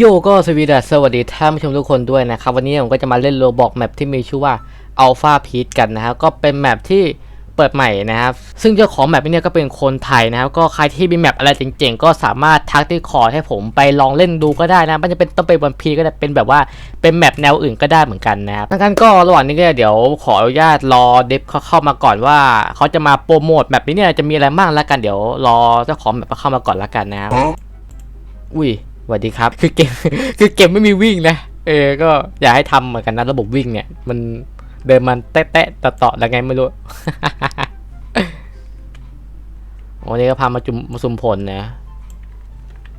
โยก็สวีดัสสวัสดีท่านผู้ชมทุกคนด้วยนะครับ วันนี้ผมก็จะมาเล่นโรบอกแมปที่มีชื่อว่า Alpha p e a c กันนะครับ ก็เป็นแมปที่เปิดใหม่นะครับ ซึ่งเจ้าของแมปนี้เนี่ยก็เป็นคนไทยนะครับ ก็ใครที่มีแมปอะไรเจ๋งๆ ก็สามารถทักที่คอร์ดให้ผมไปลองเล่นดูก็ได้นะ มันจะเป็นต้องเป็นวันพีก็ได้เป็นแบบว่าเป็นแมปแนวอื่นก็ได้เหมือนกันนะครับดังนั้นก็ระหว่างนี้เนี่ยเดี๋ยวขออนุญาตรอเดฟเขาเข้ามาก่อนว่า เขาจะมาโปรโมทแมปนี้เนี่ยจะมีอะไรบ้างแล้วกันเดี๋ยวรอเจ้าของแมปเข้ามาก่อนแล้วกันนะครับอุ้ย สวัสดีครับ คือเกมคือเกมไม่มีวิ่งนะ เออ ก็อยากให้ทำเหมือนกันนะระบบวิ่งเนี่ย มันเดินมันแตะแตะต่อต่อแล้วไงไม่รู้วันนี้ก็พามาจุมมาสุมผลนะ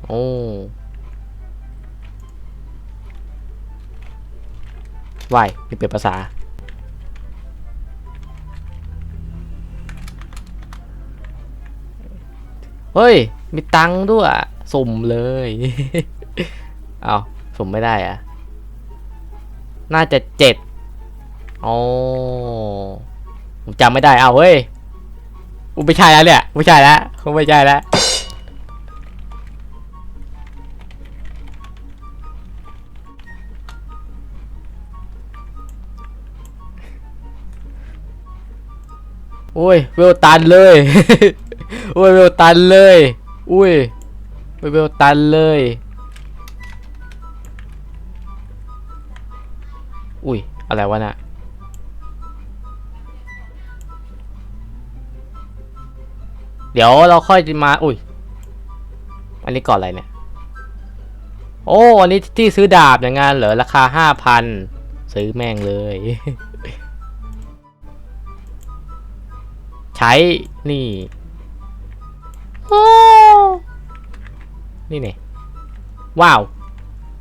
โอ้วายมีเปลี่ยนภาษา เฮ้ย มีตังค์ด้วย สุ่มเลย เอาสุ่มไม่ได้อะน่าจะเจ็ดอ๋อผมจำไม่ได้ เอาเฮ้ยอุยไม่ใช่แล้วเนี่ยไม่ใช่แล้วคงไม่ใช่แล้วอุ้ยเวลตันเลย อุ้ยเวลตันเลยอุ้ย เวลตันเลย อุ้ย อะไรวะน่ะเดี๋ยวเราค่อยมา อุ้ย อันนี้ก่อนอะไรเนี่ย โอ้ อันนี้ที่ซื้อดาบอย่างงานเหรอ ราคาห้าพัน ซื้อแม่งเลย ใช้ นี่ โอ้ นี่เนี่ยว้าว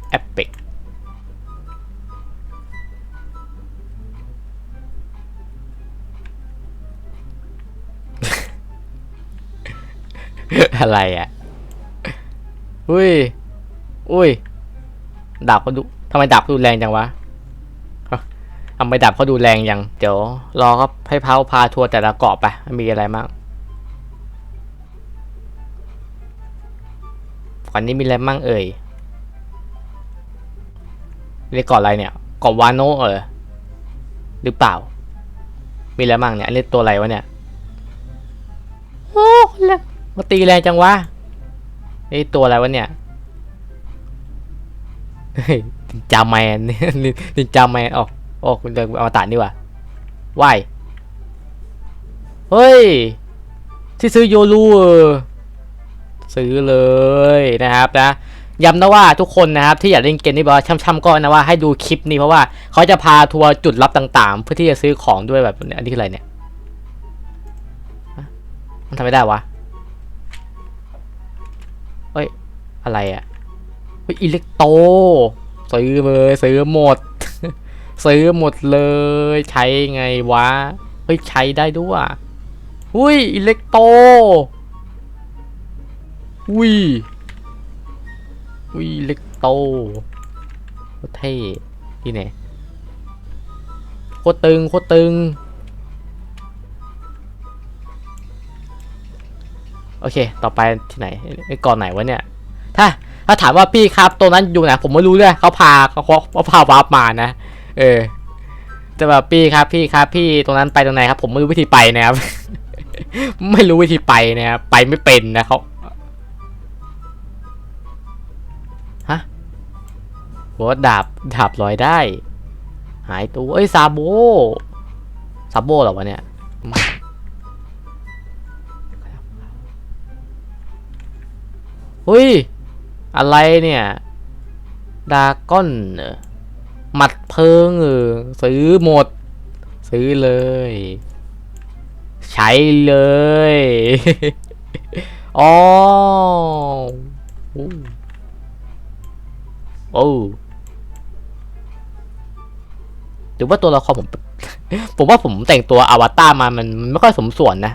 แอปเปิกอะไรอะ อุ้ย อุ้ย ดาบเขาดูทำไมดาบเขาดูแรงจังวะทำไมดาบเขาดูแรงยัง เดี๋ยวรอครับให้เพาพาทัวร์แต่ละเกาะไป มีอะไรบ้าง ก่อนนี้มีอะไรบ้างเอ่ยเรียกเกาะอะไรเนี่ยเกาะวานโนเออหรือเปล่า มีอะไรบ้างเนี่ยอันนี้ตัวอะไรวะเนี่ยโอ้แรงมาตีแรงจังวะนี่ตัวอะไรวะเนี่ยจาแมนนินจาแมนออโอ้คุณเดินอวตานี่ว่ะว่ายเฮ้ยที่ซื้อโยรูเออ ซื้อเลยนะครับนะย้ำนะว่าทุกคนนะครับที่อยากเล่นเกมนี้บอกช่ำๆก็นะว่าให้ดูคลิปนี้เพราะว่าเขาจะพาทัวร์จุดลับต่างๆ เพื่อที่จะซื้อของด้วยแบบอันนี้คืออะไรเนี่ยมันทำไม่ได้วะเอ้ยอะไรอะ่ะเฮ้ยอิเล็กโตซื้อเลยซื้อหมด ซื้อหมดเลย ใช้ไงวะเฮ้ยใช้ได้ด้วยอุ้ยอิเล็กโต อุ้ยอุ้ยอิเล็กโตโคตรเท่ที่ไหนโคตรตึงโคตรตึง โอเค ต่อไปที่ไหนไอ้ก่อนไหนวะเนี่ย ถ้าถ้าถามว่าพี่ครับตรงนั้นอยู่ไหนผมไม่รู้เลยเขาพาเขาเขาพาวาร์ปมานะ เออแต่แบบพี่ครับพี่ครับ พี่ตรงนั้นไปตรงไหนครับ ผมไม่รู้วิธีไปนะครับ ไม่รู้วิธีไปนะครับไปไม่เป็นนะเขา บอกว่าดาบดาบลอยได้ หายตัวเอ้ยซาโบซาโบเหรอวะเนี่ยเฮ้ย อะไรเนี่ยดาก้อนเหรอหมัดเพิงเออซื้อหมด ซื้อเลย ใช้เลยอ๋ออู้โอ้ หรือว่าตัวละครผม ผมว่าผมแต่งตัวอวตารมามันไม่ค่อยสมส่วนนะ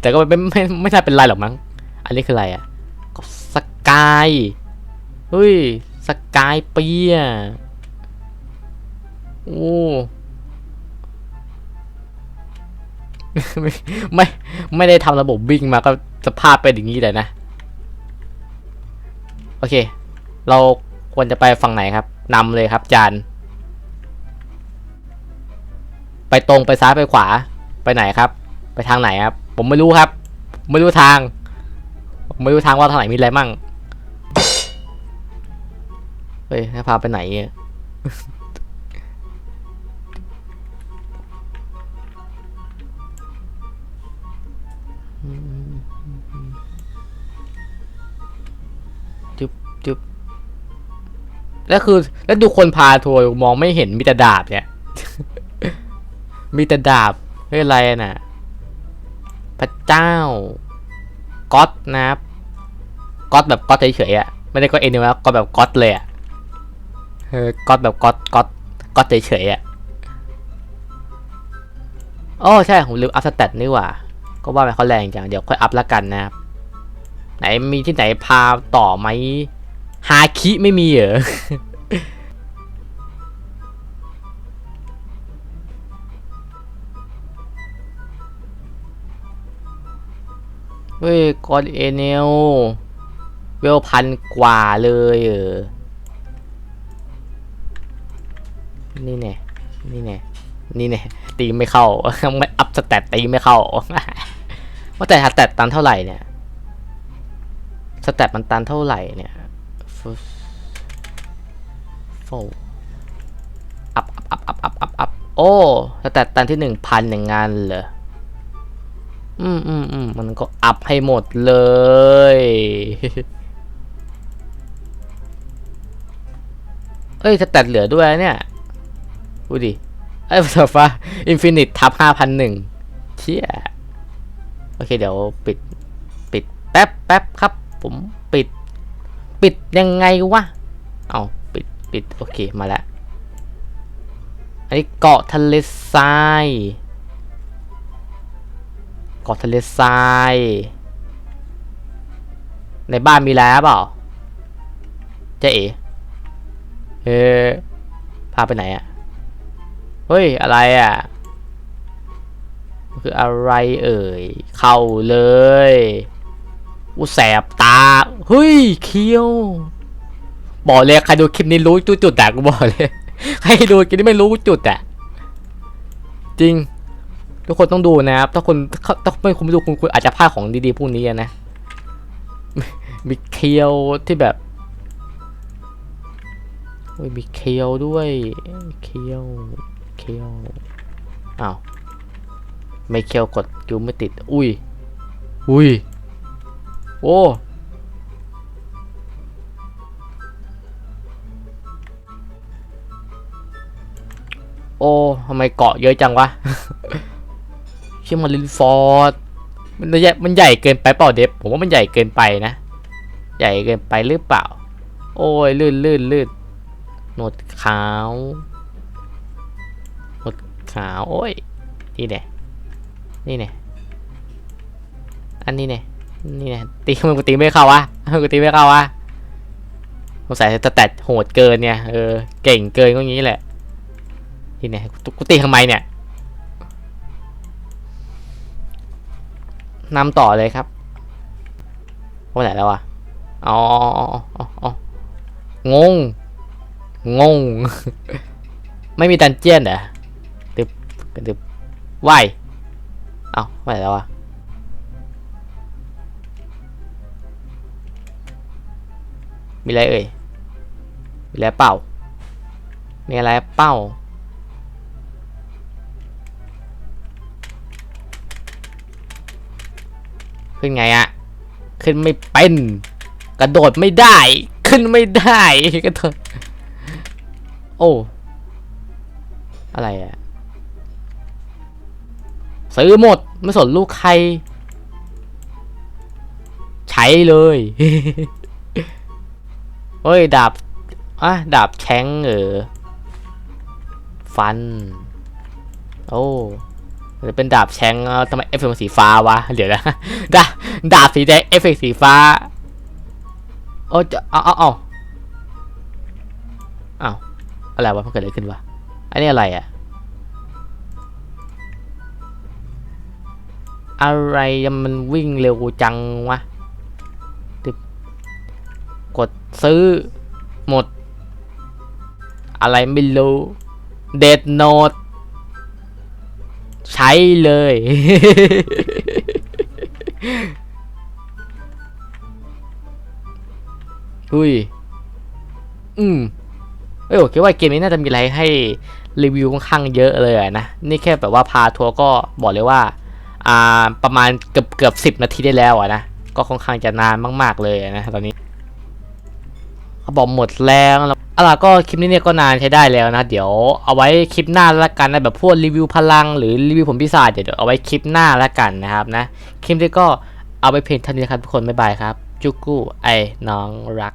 แต่ก็ไม่ไม่ไม่น่าเป็นไรหรอกมั้ง อันนี้คืออะไรอะก็สกายเฮ้ยสกายเปียโอ้ไม่ไม่ไม่ได้ทำระบบวิ่งมาก็สภาพเป็นอย่างนี้เลยนะ โอเค เราควรจะไปฝั่งไหนครับนำเลยครับจาน ไปตรงไปซ้ายไปขวาไปไหนครับ ไปทางไหนครับ ผมไม่รู้ครับ ไม่รู้ทางผมไม่รู้ทางว่าทางไหนมีอะไรมั่งเฮ้ยให้พาไปไหนอะจุ๊บจุ๊บแล้วคือ แล้วดูคนพาทัวร์มองไม่เห็นมีแต่ดาบเนี่ย มีแต่ดาบเฮ้ยอะไรน่ะ พระเจ้าก๊อตนะครับก๊อตแบบก๊อตเฉยๆอะไม่ได้ก็เอ็นนะก็แบบก๊อตเลยอะเออก๊อตแบบก๊อตก๊อตก๊อตเฉยๆอะโอ้ใช่ผมลืมอัพสเตตนี่ว่า ก็ว่ามันเขาแรงจังเดี๋ยวค่อยอัพละกันนะครับไหนมีที่ไหนพาต่อไหมฮาคิไม่มีเหรอ เฮ้ยกอดเอเนลเวลพันกว่าเลยเออนี่แน่นี่แน่นี่แน่ตีไม่เข้าไม่อัพสแตตตีไม่เข้าว่าแต่สแตตตันเท่าไหร่เนี่ยสแตตมันตันเท่าไหร่เนี่ยโฟอัพอัพอัพอัพอัพอัพอัพโอ้สแตตตันที่หนึ่งพันอย่างงานเหรอ อืมอืมอืมมันก็อัพให้หมดเลย เอ้ยสแตตเหลือด้วยนะเนี่ยดูดิไอ้ยภาษาอินฟินิตทับห้าพันหนึ่งเชี่ย โอเคเดี๋ยวปิด ปิดแป๊บแป๊บครับ ผมปิด ปิดยังไงวะ เอาปิดปิด โอเคมาแล้ว อันนี้เกาะทะเลทราย เกาะทะเลทราย ในบ้านมีแล้วเปล่าเจ๊เอ๋เออพาไปไหนอะเฮ้ย อะไรอะคืออะไรเอ่ย เข้าเลย อุยแสบตา เฮ้ย เคี้ยว บอกเลยใครดูคลิปนี้รู้จุดจุดแต่กูบอกเลย ใครดูคลิปนี้ไม่รู้จุดอะจริง ทุกคนต้องดูนะครับ ถ้าคนถ้าไม่คุณไม่ดูคุณคุณอาจจะพลาดของดีๆพวกนี้นะ มีเคียวที่แบบโอ้ยมีเคียวด้วยเคียวเคียวอ้าวไม่เคียวกดคิวไม่ติด อุ้ย อุ้ย โอ้โอ้ทำไมเกาะเยอะจังวะ ชื่อมาลินฟอร์ดมันใหญ่มันใหญ่เกินไปเปล่าเดฟผมว่ามันใหญ่เกินไปนะ ใหญ่เกินไปหรือเปล่า โอ้ยลื่นลื่นลื่นหนวดขาวหนวดขาวโอ้ยนี่แน่นี่เนี่ยอันนี้เนี่ยนี่เนี่ยตีมันกูตีไม่เข้าวะกูตีไม่เข้าวะสงสัยจะแตดโหดเกินเนี่ยเออเก่งเกินก็งี้แหละนี่เนี่ยกูกูตีทำไมเนี่ย นำต่อเลยครับว่าไหนแล้ววะอ๋ออ๋อองง งง ไม่มีดันเจียนเหรอตึบตึบว่ายเอ้าไปไหนแล้ววะมีอะไรเอ่ย มีอะไรเป่า มีอะไรเปล่า ขึ้นไงอะขึ้นไม่เป็น กระโดดไม่ได้ ขึ้นไม่ได้กระโดดโอ้ อะไรอะซื้อหมดไม่สนลูกใคร ใช้เลยเฮ้ย ดาบอะดาบแช้งเออฟัน โอ้ จะเป็นดาบแชงทำไมเอฟเฟกต์สีฟ้าวะ เดี๋ยวนะดาบดาบสีแดงเอฟเฟกต์สีฟ้า โอ้จะเอาเอาเอาเอาอะไรวะมันเกิดอะไรขึ้นวะ อันนี้อะไรอะอะไรมันวิ่งเร็วจังวะกดซื้อหมด อะไรไม่รู้ เดดโนด ใช้เลย อุ้ย อืมเอ้ยผมคิดว่าเกมนี้น่าจะมีอะไรให้รีวิวค่อนข้างเยอะเลยนะ นี่แค่แบบว่าพาทัวร์ก็บอกเลยว่า อ่า ประมาณเกือบเกือบสิบนาทีได้แล้วอะนะ ก็ค่อนข้างจะนานมาก ๆ เลยนะตอนนี้ เขาบอกหมดแล้วแล้วเอาล่ะก็คลิปนี้เนี่ยก็นานใช้ได้แล้วนะ เดี๋ยวเอาไว้คลิปหน้าละกันนะแบบพวกรีวิวพลังหรือรีวิวผมพิศาจเดี๋ยวเอาไว้คลิปหน้าละกันนะครับนะ คลิปนี้ก็เอาไปเพลงเท่านี้ครับทุกคนบ๊ายบายครับ จุกกู้ไอ้น้องรัก